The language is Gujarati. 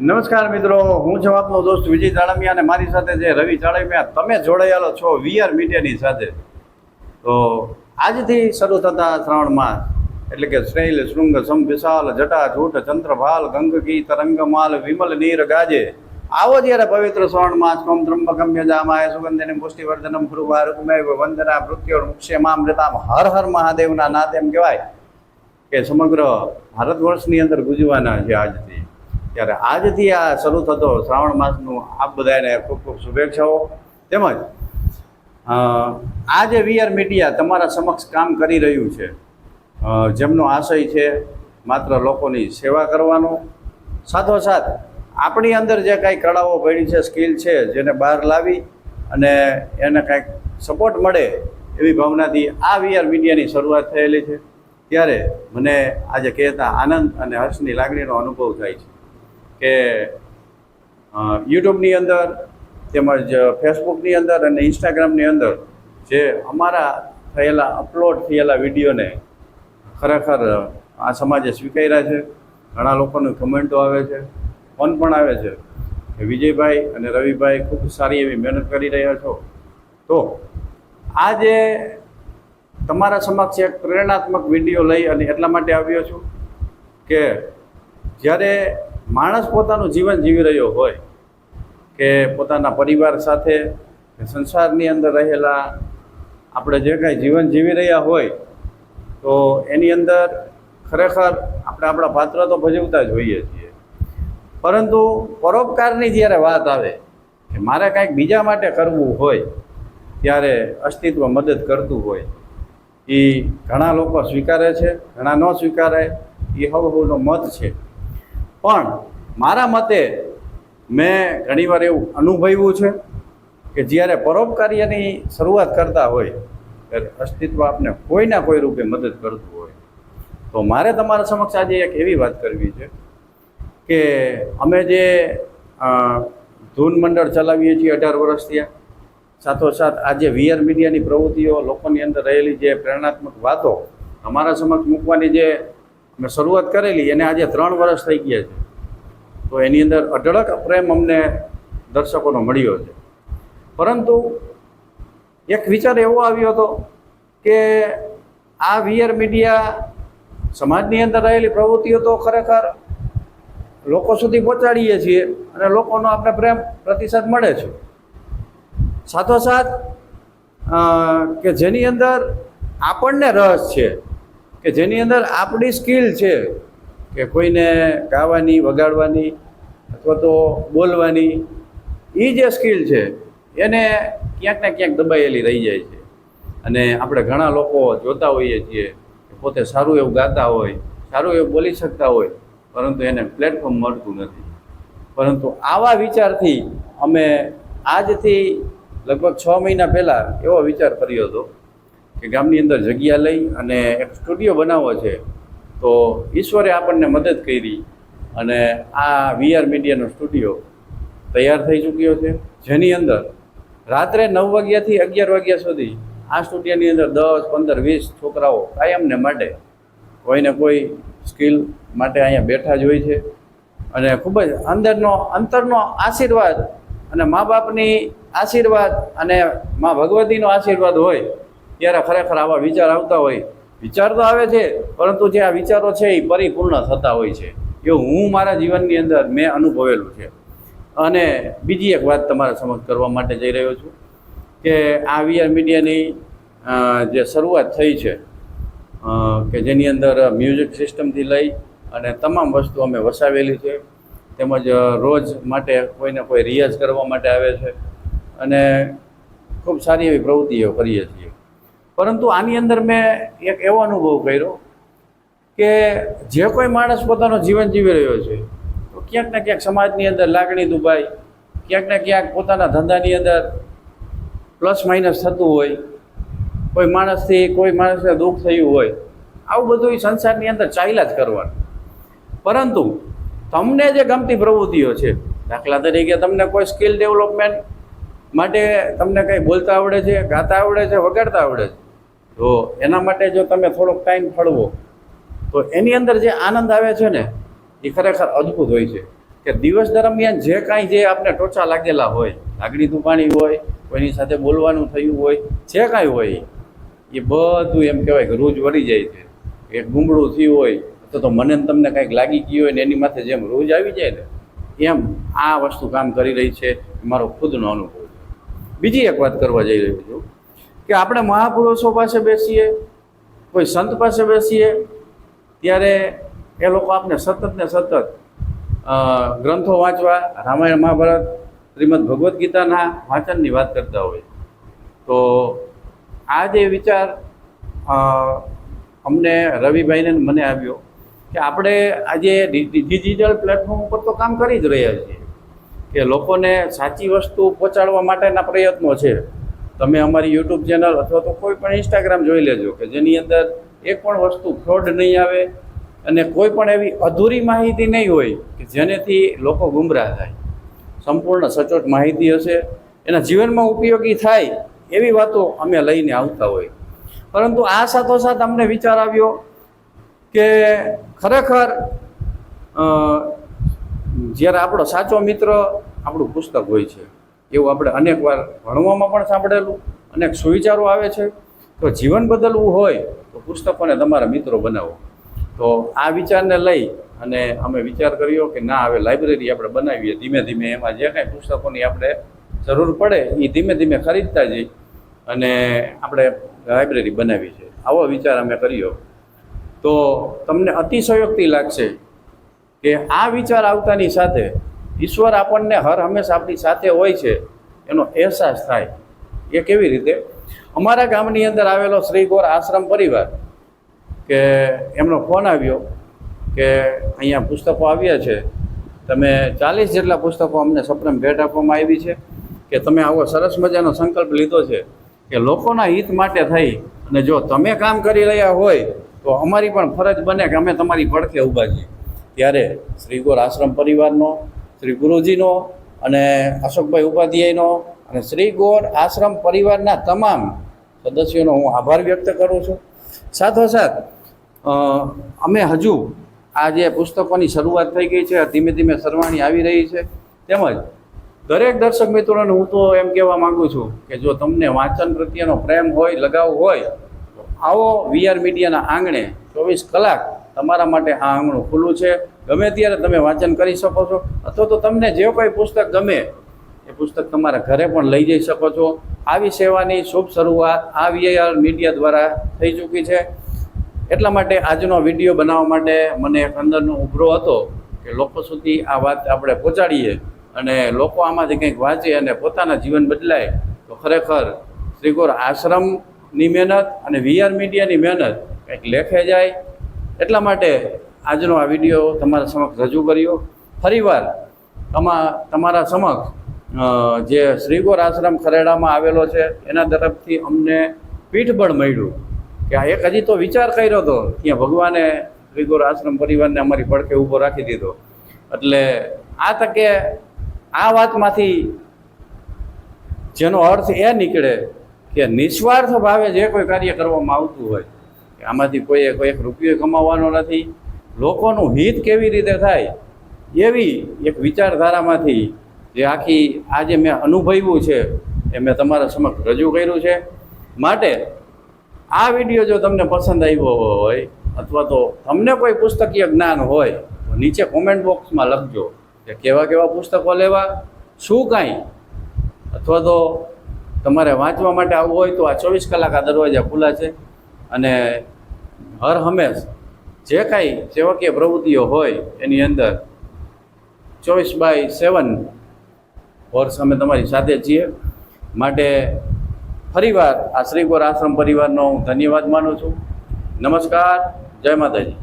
નમસ્કાર મિત્રો, હું છું આપનો દોસ્ત વિજય ચાળમિયા અને મારી સાથે જે રવિ ચાળમિયા તમે જોડાયેલો છો વીઆર મીડિયાની સાથે. તો આજથી શરૂ થતા શ્રાવણ માસ, એટલે કે શ્રેલ, શૃંગ સમ વિશાલ, જટા, જૂટ, ચંદ્રભાલ ગંગકી તરંગમાલ વિમલ, નીર, ગાજે. આવો જ્યારે પવિત્ર શ્રવણ માસ કોમ ત્રંબકમ યજામાય, સુગંધને પુષ્ટિવર્ધનમ ગુરુવાર કુમેવ વંદના મૃત્યુ મુક્ષેમામૃતામ હર હર મહાદેવના નાદ એમ કહેવાય કે સમગ્ર ભારત વર્ષની અંદર ગુજવાના છે આજથી. ત્યારે આજથી આ શરૂ થતો શ્રાવણ માસનું આપ બધાને ખૂબ ખૂબ શુભેચ્છાઓ. તેમજ આજે વીઆર મીડિયા તમારા સમક્ષ કામ કરી રહ્યું છે. જેમનો આશય છે માત્ર લોકોની સેવા કરવાનો. સાથોસાથ, આપણી અંદર જે કાંઈ કળાઓ પડી છે, સ્કિલ છે, જેને બહાર લાવી અને એને કાંઈક સપોર્ટ મળે એવી ભાવનાથી આ વીઆર મીડિયાની શરૂઆત થયેલી છે. ત્યારે મને આજે કહેતા આનંદ અને હર્ષની લાગણીનો અનુભવ થાય છે. કે યુટ્યુબની અંદર તેમજ ફેસબુકની અંદર અને ઇન્સ્ટાગ્રામની અંદર જે અમારા થયેલા અપલોડ થયેલા વિડીયોને ખરેખર આ સમાજે સ્વીકાર્યા છે. ઘણા લોકોની કમેન્ટો આવે છે. ફોન પણ આવે છે કે વિજયભાઈ અને રવિભાઈ ખૂબ સારી એવી મહેનત કરી રહ્યા છો. તો આ જે તમારા સમક્ષ એક પ્રેરણાત્મક વીડિયો લઈ અને એટલા માટે આવ્યો છું કે જ્યારે માણસ પોતાનું જીવન જીવી રહ્યો હોય કે પોતાના પરિવાર સાથે સંસારની અંદર રહેલા આપણે જે કાંઈ જીવન જીવી રહ્યા હોય, તો એની અંદર ખરેખર આપણે આપણા પાત્ર તો ભજવતા જ હોઈએ છીએ. પરંતુ પરોપકારની જ્યારે વાત આવે કે મારે કાંઈક બીજા માટે કરવું હોય, ત્યારે અસ્તિત્વ મદદ કરતું હોય એ ઘણા લોકો સ્વીકારે છે, ઘણા ન સ્વીકારે એ હવહુનો મત છે. પણ મારા મતે મેં ઘણીવાર એવું અનુભવ્યું છે કે જ્યારે પરોપકાર્યની શરૂઆત કરતા હોય, ત્યારે અસ્તિત્વ આપને કોઈના કોઈ રૂપે મદદ કરતું હોય. તો મારે તમારા સમક્ષ આજે એક એવી વાત કરવી છે કે અમે જે ધૂન મંડળ ચલાવીએ છીએ અઢાર વર્ષ થયા, સાથોસાથ આજે વીઆર મીડિયાની પ્રવૃત્તિઓ લોકોની અંદર રહેલી જે પ્રેરણાત્મક વાતો અમારા સમક્ષ મૂકવાની જે અમે શરૂઆત કરેલી એને આજે ત્રણ વર્ષ થઈ ગયા છે. તો એની અંદર અઢળક પ્રેમ અમને દર્શકોનો મળ્યો છે. પરંતુ એક વિચાર એવો આવ્યો હતો કે આ વીઆર મીડિયા સમાજની અંદર રહેલી પ્રવૃત્તિઓ તો ખરેખર લોકો સુધી પહોંચાડીએ છીએ અને લોકોનો આપણે પ્રેમ પ્રતિસાદ મળે છે. સાથોસાથ કે જેની અંદર આપણને રસ છે. કે જેની અંદર આપણી સ્કિલ છે કે કોઈને ગાવાની, વગાડવાની અથવા તો બોલવાની એ જે સ્કિલ છે એને ક્યાંક ને ક્યાંક દબાયેલી રહી જાય છે. અને આપણે ઘણા લોકો જોતા હોઈએ છીએ પોતે સારું એવું ગાતા હોય, સારું એવું બોલી શકતા હોય, પરંતુ એને પ્લેટફોર્મ મળતું નથી. પરંતુ આવા વિચારથી અમે આજથી લગભગ છ મહિના પહેલાં એવો વિચાર કર્યો હતો કે ગામની અંદર જગ્યા લઈ અને એક સ્ટુડિયો બનાવવો છે, તો ઈશ્વરે આપણને મદદ કરી અને આ વીઆર મીડિયાનો સ્ટુડિયો તૈયાર થઈ ચૂક્યો છે. જેની અંદર રાત્રે નવ વાગ્યાથી અગિયાર વાગ્યા સુધી આ સ્ટુડિયોની અંદર દસ, પંદર, વીસ છોકરાઓ કાયમને માટે કોઈને કોઈ સ્કિલ માટે અહીંયા બેઠા જ હોય છે. અને ખૂબ જ અંદરનો, અંતરનો આશીર્વાદ અને મા બાપની આશીર્વાદ અને મા ભગવતીનો આશીર્વાદ હોય ત્યારે ખરેખર આવા વિચાર આવતા હોય. વિચાર તો આવે છે, પરંતુ જે આ વિચારો છે એ પરિપૂર્ણ થતા હોય છે. એવું હું મારા જીવનની અંદર મેં અનુભવેલું છે. અને બીજી એક વાત તમારા સમક્ષ કરવા માટે જઈ રહ્યો છું કે આ વીઆર મીડિયાની જે શરૂઆત થઈ છે કે જેની અંદર મ્યુઝિક સિસ્ટમથી લઈ અને તમામ વસ્તુ અમે વસાવેલી છે. તેમજ રોજ માટે કોઈને કોઈ રિયાઝ કરવા માટે આવે છે. અને ખૂબ સારી એવી પ્રવૃત્તિઓ કરીએ છીએ. પરંતુ આની અંદર મેં એક એવો અનુભવ કર્યો કે જે કોઈ માણસ પોતાનું જીવન જીવી રહ્યો છે, તો ક્યાંક ને ક્યાંક સમાજની અંદર લાગણી દુભાય, ક્યાંક ને ક્યાંક પોતાના ધંધાની અંદર પ્લસ માઇનસ થતું હોય, કોઈ માણસથી કોઈ માણસને દુઃખ થયું હોય, આવું બધું સંસારની અંદર ચાલ્યા જ કરવાનું. પરંતુ તમને જે ગમતી પ્રવૃત્તિઓ છે, દાખલા તરીકે તમને કોઈ સ્કિલ ડેવલપમેન્ટ માટે તમને કંઈ બોલતા આવડે છે, ગાતા આવડે છે, વગાડતા આવડે છે તો એના માટે જો તમે થોડોક ટાઈમ ફળવો, તો એની અંદર જે આનંદ આવે છે ને, એ ખરેખર અદ્ભુત હોય છે. કે દિવસ દરમિયાન જે કાંઈ જે આપણે ટોચા લાગેલા હોય, લાગણી દુપાણી હોય, કોઈની સાથે બોલવાનું થયું હોય, જે કાંઈ હોય, એ બધું એમ કહેવાય કે રોજ વળી જાય છે. એક ગુમડું થયું હોય તો તો મને તમને કાંઈક લાગી ગયું હોય ને એની માથે જેમ રોજ આવી જાય ને, એમ આ વસ્તુ કામ કરી રહી છે મારો ખુદનો અનુભવ બીજી એક વાત કરવા જઈ રહ્યો છું. કે આપણે મહાપુરુષો પાસે બેસીએ, કોઈ સંત પાસે બેસીએ, ત્યારે એ લોકો આપણે સતત ને સતત ગ્રંથો વાંચવા, રામાયણ, મહાભારત, શ્રીમદ ભગવદ્ ગીતાના વાંચનની વાત કરતા હોય. તો આ જે વિચાર અમને રવિભાઈને મને આવ્યો કે આપણે આજે ડિજિટલ પ્લેટફોર્મ ઉપર તો કામ કરી જ રહ્યા છીએ, કે લોકોને સાચી વસ્તુ પહોંચાડવા માટેના પ્રયત્નો છે. તમે અમારી યુટ્યુબ ચેનલ અથવા તો કોઈ પણ ઇન્સ્ટાગ્રામ જોઈ લેજો કે જેની અંદર એક પણ વસ્તુ ફ્રોડ નહીં આવે અને કોઈ પણ એવી અધૂરી માહિતી નહીં હોય કે જેનેથી લોકો ગુમરાહ થાય. સંપૂર્ણ સચોટ માહિતી હશે, એના જીવનમાં ઉપયોગી થાય એવી વાતો અમે લઈને આવતા હોય. પરંતુ આ સાથોસાથ અમને વિચાર આવ્યો કે ખરેખર જ્યારે આપણો સાચો મિત્ર આપણું પુસ્તક હોય છે એવું આપણે અનેક વાર ભણવામાં પણ સાંભળેલું, અનેક સુવિચારો આવે છે. તો જીવન બદલવું હોય તો પુસ્તકોને તમારા મિત્રો બનાવો. તો આ વિચારને લઈ અને અમે વિચાર કર્યો કે ના, હવે લાઇબ્રેરી આપણે બનાવીએ ધીમે ધીમે. એમાં જે કાંઈ પુસ્તકોની આપણે જરૂર પડે એ ધીમે ધીમે ખરીદતા જઈ અને આપણે લાઇબ્રેરી બનાવી છે. આવો વિચાર અમે કર્યો. તો તમને અતિશયોક્તિ લાગશે કે આ વિચાર આવતાની સાથે ઈશ્વર આપણને હર હંમેશા આપણી સાથે હોય છે, એનો અહેસાસ થાય. એ કેવી રીતે? અમારા ગામની અંદર આવેલો શ્રી ગોર આશ્રમ પરિવાર કે એમનો ફોન આવ્યો કે અહીંયા પુસ્તકો આવ્યા છે. તમે ચાલીસ જેટલા પુસ્તકો અમને સપ્રમ ભેટ આપવામાં આવી છે કે તમે આવો સરસ મજાનો સંકલ્પ લીધો છે કે લોકોના હિત માટે થઈ અને જો તમે કામ કરી રહ્યા હોય તો અમારી પણ ફરજ બને કે અમે તમારી પડખે ઊભા છીએ. ત્યારે શ્રીગોર આશ્રમ પરિવારનો શ્રી ગુરુજીનો અને અશોકભાઈ ઉપાધ્યાયનો અને શ્રી ગોર આશ્રમ પરિવારના તમામ સદસ્યોનો હું આભાર વ્યક્ત કરું છું. સાથોસાથ અમે હજુ આ જે પુસ્તકોની શરૂઆત થઈ ગઈ છે ધીમે ધીમે સરવાણી આવી રહી છે. તેમજ દરેક દર્શક મિત્રોને હું તો એમ કહેવા માગું છું કે જો તમને વાંચન પ્રત્યેનો પ્રેમ હોય, લગાવ હોય, તો આવો વીઆર મીડિયાના આંગણે ચોવીસ કલાક તમારા માટે આ આંગણું ખુલ્લું છે. ગમે ત્યારે તમે વાંચન કરી શકો છો. અથવા તો તમને જે કોઈ પુસ્તક ગમે, એ પુસ્તક તમારા ઘરે પણ લઈ જઈ શકો છો. આવી સેવાની શુભ શરૂઆત આ વીઆઈઆર મીડિયા દ્વારા થઈ ચૂકી છે. એટલા માટે આજનો વીડિયો બનાવવા માટે મને એક અંદરનો ઉભરો હતો કે લોકો સુધી આ વાત આપણે પહોંચાડીએ અને લોકો આમાંથી કંઈક વાંચે અને પોતાના જીવન બદલાય, તો ખરેખર શ્રીગોર આશ્રમની મહેનત અને વીઆર મીડિયાની મહેનત કંઈક લેખે જાય એટલા માટે આજનો આ વીડિયો તમારા સમક્ષ રજૂ કર્યો. ફરીવાર તમા, તમારા સમક્ષ જે શ્રીગોર આશ્રમ ખરેડામાં આવેલો છે, એના તરફથી અમને પીઠબળ મળ્યું કે આ એક હજી તો વિચાર કર્યો હતો ત્યાં ભગવાને શ્રીગોર આશ્રમ પરિવારને અમારી પડખે ઊભો રાખી દીધો. એટલે આ તકે આ વાતમાંથી જેનો અર્થ એ નીકળે કે નિસ્વાર્થ ભાવે જે કોઈ કાર્ય કરવામાં આવતું હોય આમાંથી કોઈએ કોઈ એક રૂપિયો કમાવાનો નથી. લોકોનું હિત કેવી રીતે થાય? એવી એક વિચારધારામાંથી જે આખી આ જે મેં અનુભવ્યું છે, એ મેં તમારા સમક્ષ રજૂ કર્યું છે. માટે આ વીડિયો જો તમને પસંદ આવ્યો હોય, અથવા તો તમને કોઈ પુસ્તકીય જ્ઞાન હોય, તો નીચે કોમેન્ટ બોક્સમાં લખજો કે કેવા કેવા પુસ્તકો લેવા, શું કાંઈ? અથવા તો તમારે વાંચવા માટે આવવું હોય તો આ ચોવીસ કલાક આ દરવાજા ખુલ્લા છે. અને હર હંમેશ જે કાંઈ સેવકીય પ્રવૃત્તિઓ હોય એની અંદર ચોવીસ બાય સેવન વર્ષ અમે તમારી સાથે છીએ. માટે ફરીવાર આ શ્રી આશ્રમ પરિવારનો હું ધન્યવાદ માનું છું. નમસ્કાર. જય માતાજી.